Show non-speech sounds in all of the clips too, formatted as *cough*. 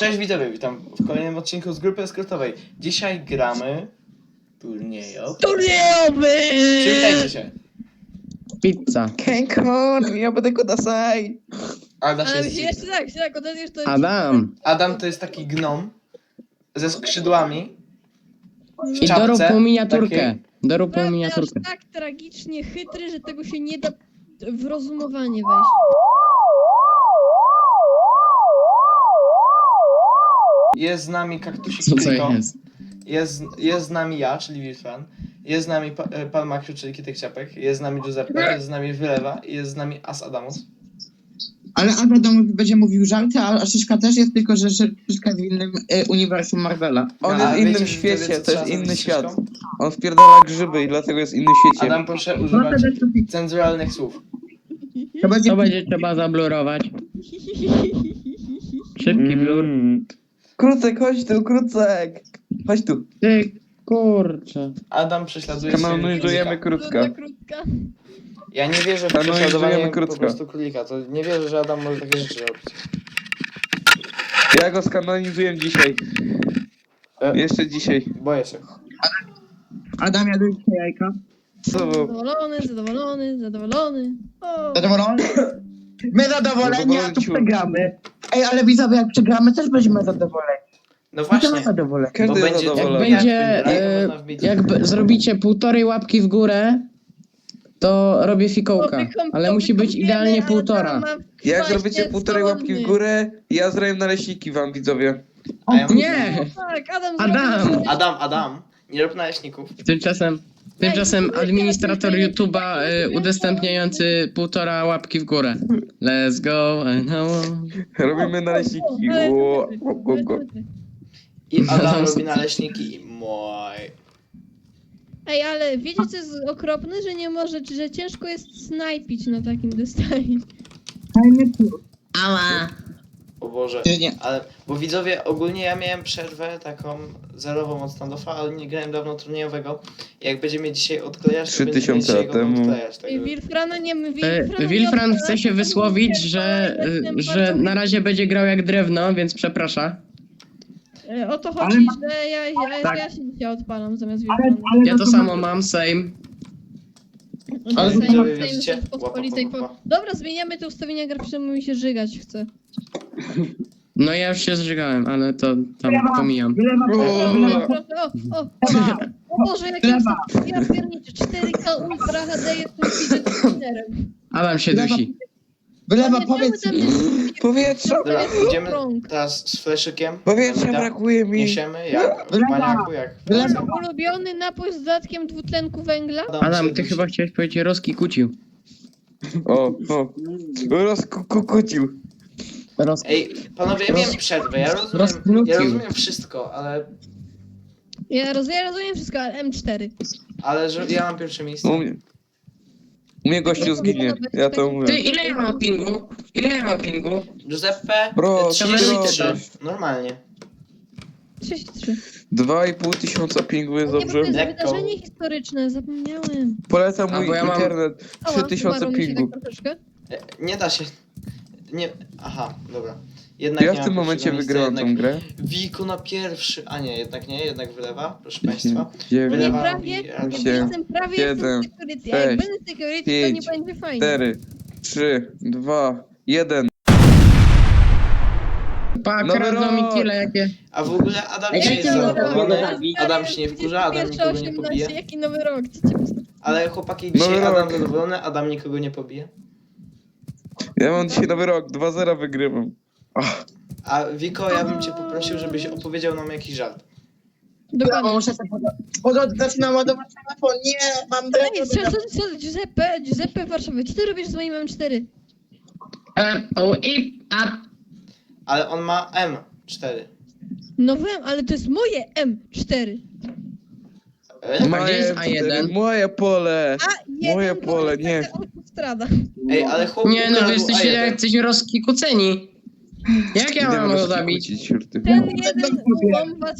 Cześć widzowie, witam w kolejnym odcinku z grupy skrótowej. Dzisiaj gramy turniejo. Turniejowy! Przywitajcie się. Pizza. Kenkon, ja będę kudasai. Adaś Ale jest jeszcze tak, tak. Adam. Adam to jest taki gnom ze skrzydłami. W I czapce dorób mu miniaturkę. takiej. Naprawdę aż miniaturkę. tak tragicznie chytry, że tego się nie da w rozumowanie wejść. Jest z nami kaktusik Co to Kliko. jest? Jest, jest z nami ja, czyli Wilfran. Jest z nami pa, e, pan Maksiu, czyli Kitek Ciapek. Jest z nami Giuseppe, jest z nami Wylewa i jest z nami As Adamus. Ale Adam będzie mówił żarty, a Szyszka też jest, tylko że Szyszka jest w innym e, uniwersum Marvela. On A jest w wiecie, innym widzowie, świecie, co to trzeba jest zrobić inny z świat. On wpierdala grzyby i dlatego jest w innym świecie. Adam, proszę używać cenzuralnych słów. To będzie To będzie trzeba zablurować. Szybki blur. Mm. Krucek, chodź tu, Krucek! Chodź tu. Ty kurczę. Adam prześladuje Kanonizujemy królika. Krucka. krótka. Ja nie wierzę w Kanonizujemy prześladowanie po Krucka. prostu królika. To nie wierzę, że Adam może takie rzeczy robić. Ja go skanonizuję dzisiaj. E, Jeszcze dzisiaj. boję się. Adam jadł dzisiaj jajka. Co? Zadowolony, zadowolony, zadowolony. O, Zadowolony? *coughs* My zadowoleni, a tu przegramy. Ej, ale widzowie, jak przegramy, też będziemy zadowoleni. No Będziemy właśnie. zadowoleni. Każdy Bo jest będzie- Jak zadowolony. będzie, e, jak b- zrobicie półtorej łapki w górę, to robię fikołka. Ale musi być idealnie półtora. Jak zrobicie półtorej łapki w górę, ja zrobię naleśniki wam, widzowie. A ja Nie! Tak, Adam Adam! Adam, Adam, nie rób naleśników. Tymczasem, tymczasem administrator YouTube'a y, udostępniający półtora łapki w górę. Let's go now. *laughs* Robimy naleśniki. Ale- Ło, ło, ło, ło. I Adam *laughs* robi naleśniki i moj. Ej, ale wiecie co jest okropne, że nie może, że ciężko jest snajpić na takim dystansie. Ała. O Boże. Nie, nie. Ale, bo widzowie, ogólnie ja miałem przerwę taką zerową od standoffa, ale nie grałem dawno turniejowego. Jak będziemy dzisiaj odklejać, to Trzy będziemy tysiące dzisiaj go temu. odklejać. Tak, Wilfrana nie E, Wilfran, Wilfran chce się wysłowić, że, że na razie będzie grał jak drewno, więc przeprasza. E, O to Ale chodzi, ma- że ja, ja, Tak. ja się dzisiaj odpalam zamiast Ale, Wilfrana. ale Ja to samo mam, same. Ale Sejm- Sejm widzicie? Łapa, łapa, po- łapa. Dobra, zmieniamy te ustawienia graficzne, mi się żygać chce. No ja już się zżygałem, ale to tam pomijam. Wylewa, O, wylewa, o, o, o, o Boże, jak ja ja pierniczę, 4K Ultra HD jestem fidgetem. Adam się dusi. Wylewa, powiedz mi. *laughs* Powietrza! Dobra, idziemy Krąg. teraz z fleszykiem. Powietrza Dobra, brakuje mi. Niesiemy, jak w Wylewa. maniaku, jak w Wylewa. Ulubiony napój z dodatkiem dwutlenku węgla? Adam, ty chyba chciałeś powiedzieć Roski kucił. O, o. Rozkukucił. Roz... Ej, panowie, ja miałem przerwę, ja rozumiem, rozknucił. ja rozumiem wszystko, ale, Ja, roz, ja rozumiem wszystko, ale M4. ale że ja mam pierwsze miejsce. U mnie, u mnie gościu zginie. Ja to Ty, mówię. ile ja mam pingu? Ile ja mam pingu? Giuseppe, Bro, e, co ty 33, robisz? normalnie. 33. 2,5 tysiąca pingu jest Nie, bo to dobrze. jest Lekko. wydarzenie historyczne, zapomniałem. Polecam A, mój bo ja mam- internet. Ała, 3000 umarło mi się pingu. Tak troszeczkę. E, Nie da się. Nie. Aha, dobra. Jednak Ja nie w tym momencie pierwszego wygrałem miejsca, tą jednak grę. Wiko na pierwszy. A nie, jednak nie, jednak wylewa, proszę państwa. Nie, Dziewięć, Wylewa prawie, robi ja Adam. jestem prawie siedem, jestem security, a jak sześć, będę security, pięć, to nie będzie fajnie. 4, 3, 2, 1. Pa, Nowy kradną mi rok. kile jakie. A w ogóle Adam Ej, dzisiaj jakie jest zadowolony. Adam się nie wkurza, Adam Pierwsze nikogo nie 18, pobije. Jaki nowy rok? Co cię Ale chłopaki, Nowy dzisiaj Adam rok. zadowolony, Adam nikogo nie pobije. Ja mam dzisiaj nowy rok, 2-0 wygrywam. A Wiko, ja bym cię poprosił, żebyś opowiedział nam jakiś żart. Dokładnie. muszę sobie podać. Zaczynam ładować telefon. Nie, mam Ej, drewno. co, co, co, Giuseppe, Giuseppe Warszawy, co ty robisz z moim M4? E, o, i, a, Ale on ma M4. No wiem, ale to jest moje M4. E? Ma- gdzie jest A1? Moje pole. A jeden Moje pole, nie. autostrada. Ej, ale chłop nie no, wy ukradł jesteście A1. jacyś rozkikuceni. Jak ja mam go zabić? Ten Ja jeden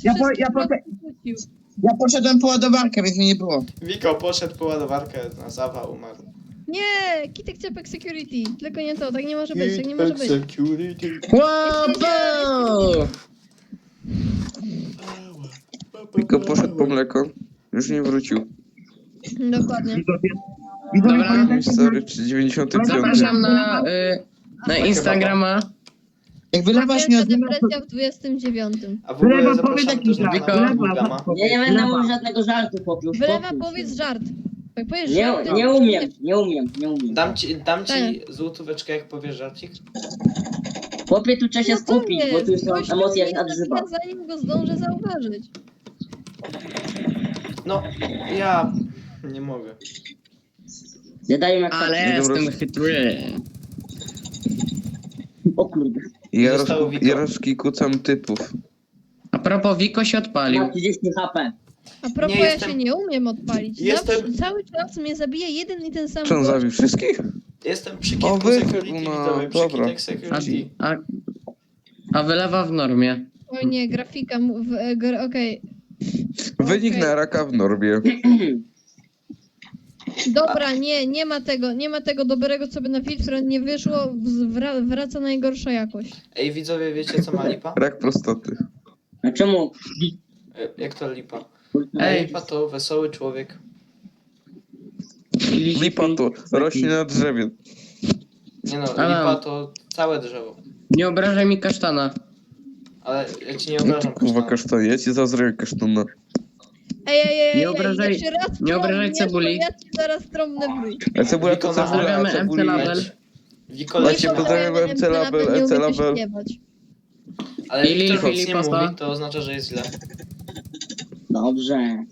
Ja po- ja po- rozkłócił. Ja poszedłem po ładowarkę, więc mnie nie było. Wiko poszedł po ładowarkę na zawał, umarł. Nie, Kitek Ciapek Security. Tylko nie to, tak nie może być, tak nie może być. Security. Łopo! Tylko poszedł po mleko. Już nie wrócił. Dokładnie. Dobra. czy 95. Zapraszam na, y, na Instagrama. Jak wylewa się Pierwsza na depresja w 29. A w ogóle Wylewa zapraszam powiedz też na jakiś żart. kanał Wylewa, Gama. Ja nie będę Wylewa. mówił żadnego żartu, chłopiu. Wylewa, powiedz żart. Jak powiesz Nie, żart, to nie umiem, nie umiem, nie umiem. Dam ci, dam ci Tak. złotóweczkę, jak powiesz żarcik. Chłopie, tu trzeba się No skupić, bo tu jest, są gościu emocje jak grzyba. zabija, Zanim go zdążę zauważyć. No, ja nie mogę. Zadają jak Ale tak. jestem chytry. O kurde. Zostało Wiko. ja rozkikucam typów. A propos, Wiko się odpalił. Ma 30 HP. A propos, Nie ja jestem- się nie umiem odpalić. Jestem- Zawsze, cały czas mnie zabija jeden i ten sam Czy on gość. zabił wszystkich? Jestem przy O, kitku wy- security, no, przy dobra. kitek A, security. a, a wylewa w normie. Oj nie, grafika, mu- w- e, gr- okej. Wynik Okej. na raka w normie. *clears throat* Dobra, nie, nie ma tego, nie ma tego dobrego, co by na filtr nie wyszło, wra- wraca najgorsza jakość. Ej, widzowie, wiecie co ma lipa? Rak prostaty. A czemu? E, Jak to lipa? Ej. Lipa to wesoły człowiek. Lipa to rośnie na drzewie. Nie no, lipa to całe drzewo. Nie obrażaj mi kasztana. Ale ja ci nie obrażam Kurwa kasztana. kasztan, ja ci zazdroję kasztana. Ej, ej, ej, Nie obrażaj- raz nie obrażaj trąbniesz, to cebuli. Ja ci zaraz trąbnę w ryj. A cebula to Wiko, cebula, a pozdrawiamy cebuli... Label. Wiko Właśnie pozdrawiam. MC Label, nie MC Label. Ale I Lil Wiktor nic nie mówi, to oznacza, że jest źle. Dobrze.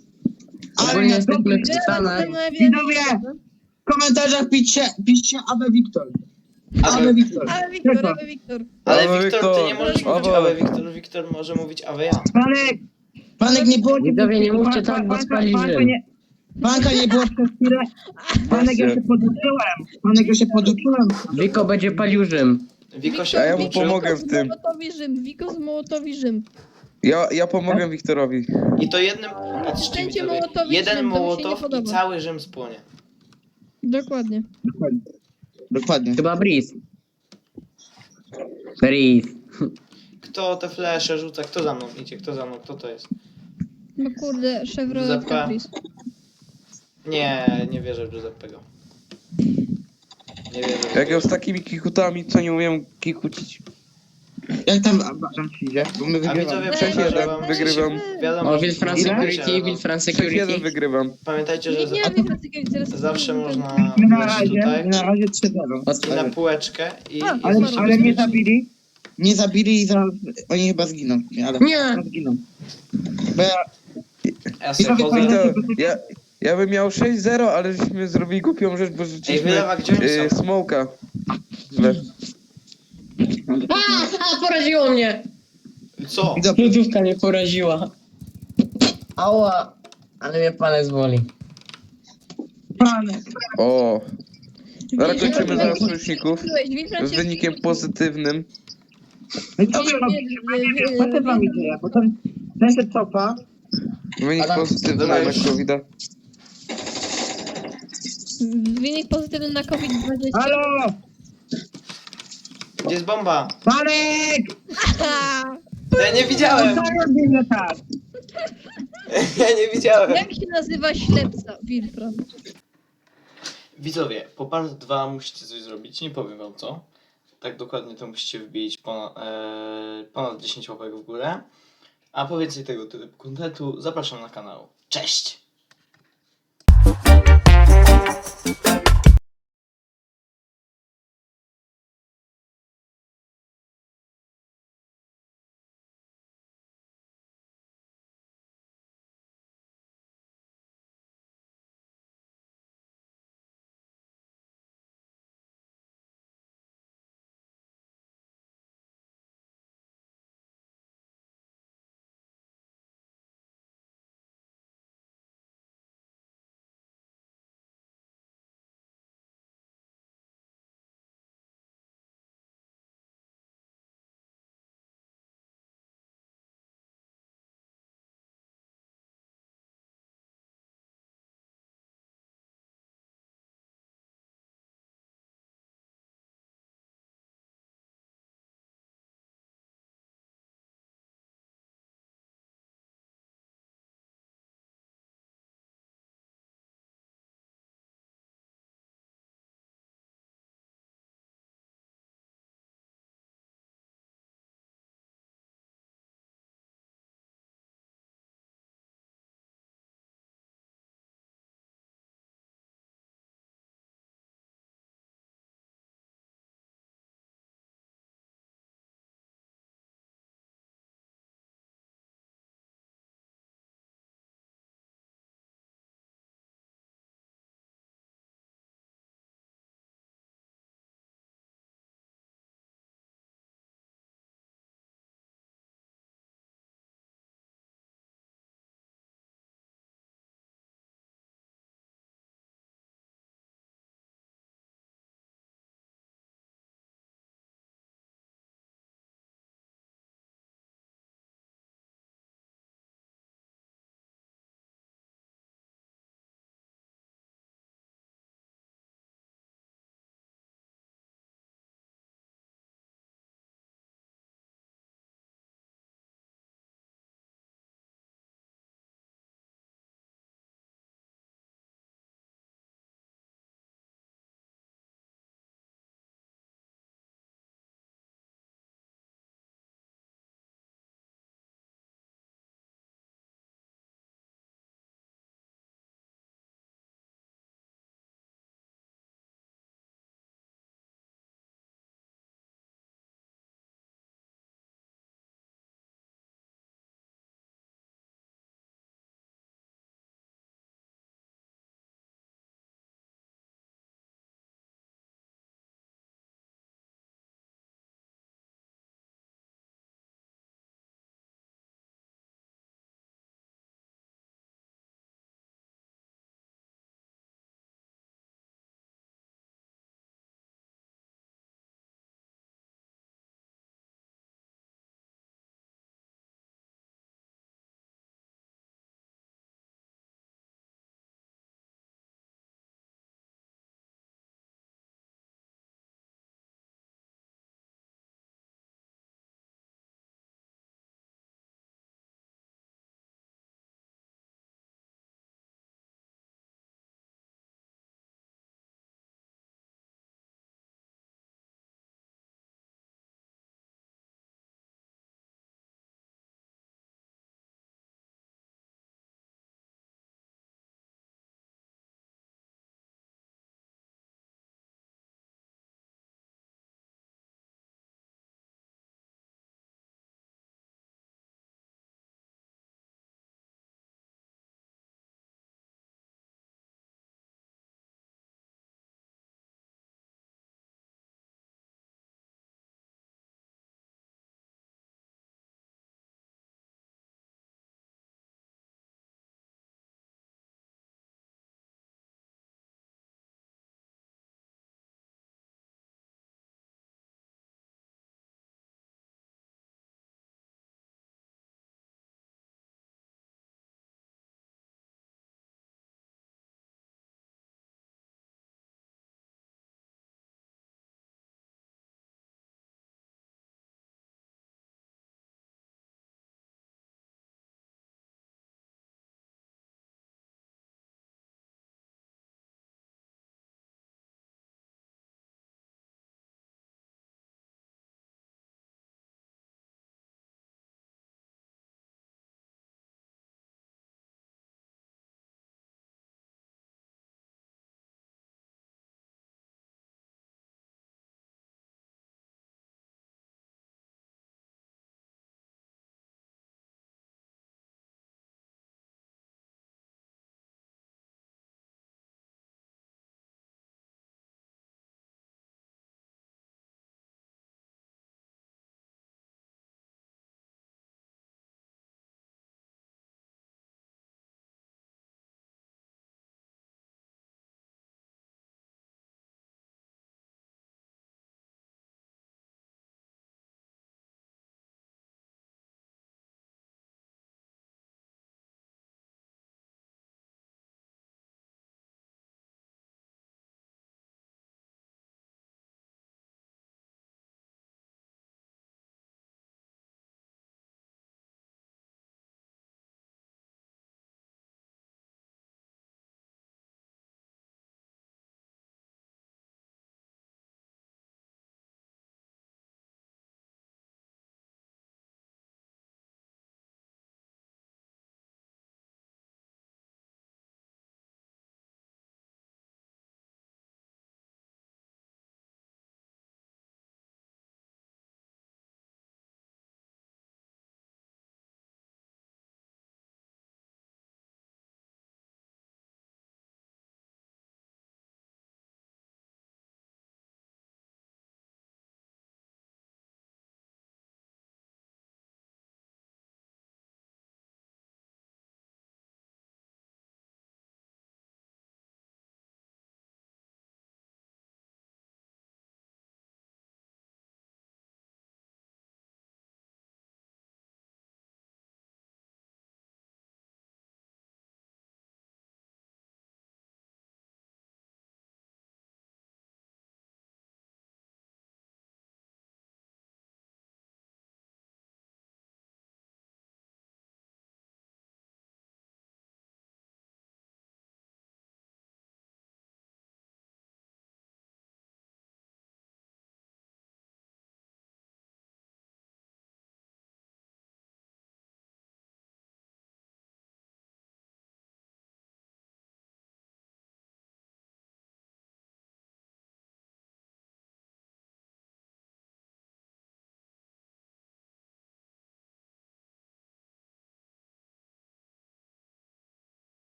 Ogólnie jesteśmy w Stanach. Widzowie! W komentarzach piszcie, piszcie Awe Wiktor. Awe Ale, Wiktor. Ale Wiktor, ale Wiktor. ale Awe Wiktor, ty Wiktor. nie możesz mówić Awe. Awe Wiktor, Wiktor może mówić Awe ja. Panek! Panek nie było... Widzowie, nie mówcie Panka- tak, bo spali Panka Rzym. nie- Panka nie było przez chwilę. Panek, ja się poduczyłem. Panek, ja się poduczyłem. Wiko będzie palił Rzym. Wiko się A ja mu poduczył. pomogę w tym. Mołotowi Rzym, Wiko z Mołotowi Rzym. Ja, ja pomogę Wiktorowi. I to jednym... Patrzcie widzowie, Mołotowi jeden Rzym, to mi się nie Mołotow i podoba. cały Rzym spłonie. Dokładnie. Dokładnie. Dokładnie. Chyba Breeze. Breeze. Kto te flesze rzuca? Kto za mną idzie? Kto za mną? Kto to jest? No kurde, Chevrolet Giuseppe. Caprice. Nie, nie wierzę w Giuseppego. Nie wierzę. w Jak ja z takimi kikutami, co nie umiem kikucić. Jak tam Abażam ci idzie? Bo my wygrywamy. jeden, wygrywam. Wiadomo, O, że- Wilfran Ile? Security, Wilfran 6-1 Security. wygrywam. Pamiętajcie, że nie za- wiem, Security, teraz zawsze można na wejść razie, tutaj na razie 3-0. i na półeczkę i... Ale mnie zabili. Nie zabili i za... Oni chyba zginą. Nie, ale... Nie. Zginą. Bo ja... Ja sobie To, ja, ja bym miał 6-0, ale żeśmy zrobili głupią rzecz, bo Ej, rzuciliśmy wylewa, gdzie oni y, są? smoka. A, poraziło mnie! Co? Lodówka mnie poraziła. Ała, ale mnie palec boli. O, zaraz kończymy zaraz sojuszników Byłeś, z wynikiem pozytywnym. No i co wy robicie? Co ty wam? Bo ten, ten się cofa. Wynik Adam, pozytywny na już. covid Wynik pozytywny na COVID-20. Halo! Gdzie jest bomba? Panek! Ha! *laughs* Ja nie widziałem! Co robimy tak? *laughs* Ja nie widziałem! Jak się nazywa ślepca, Wilfran? Widzowie, po part 2 musicie coś zrobić, nie powiem wam co. Tak dokładnie to musicie wbić ponad, e, ponad 10 łapek w górę. A po więcej tego typu kontentu zapraszam na kanał. Cześć!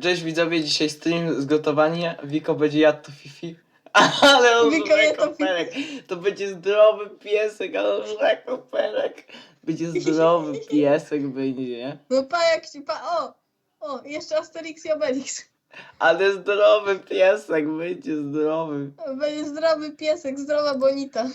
Cześć widzowie, dzisiaj stream z gotowania. Wiko będzie jadł to Fifi. *laughs* Ale on Wiko żre to koperek. To będzie zdrowy piesek, ale on żre koperek. Będzie zdrowy *laughs* piesek, będzie, nie? No pa jak ci, pa, o! O, jeszcze Asterix i Obelix. Ale zdrowy piesek, będzie zdrowy. Będzie zdrowy piesek, zdrowa bonita.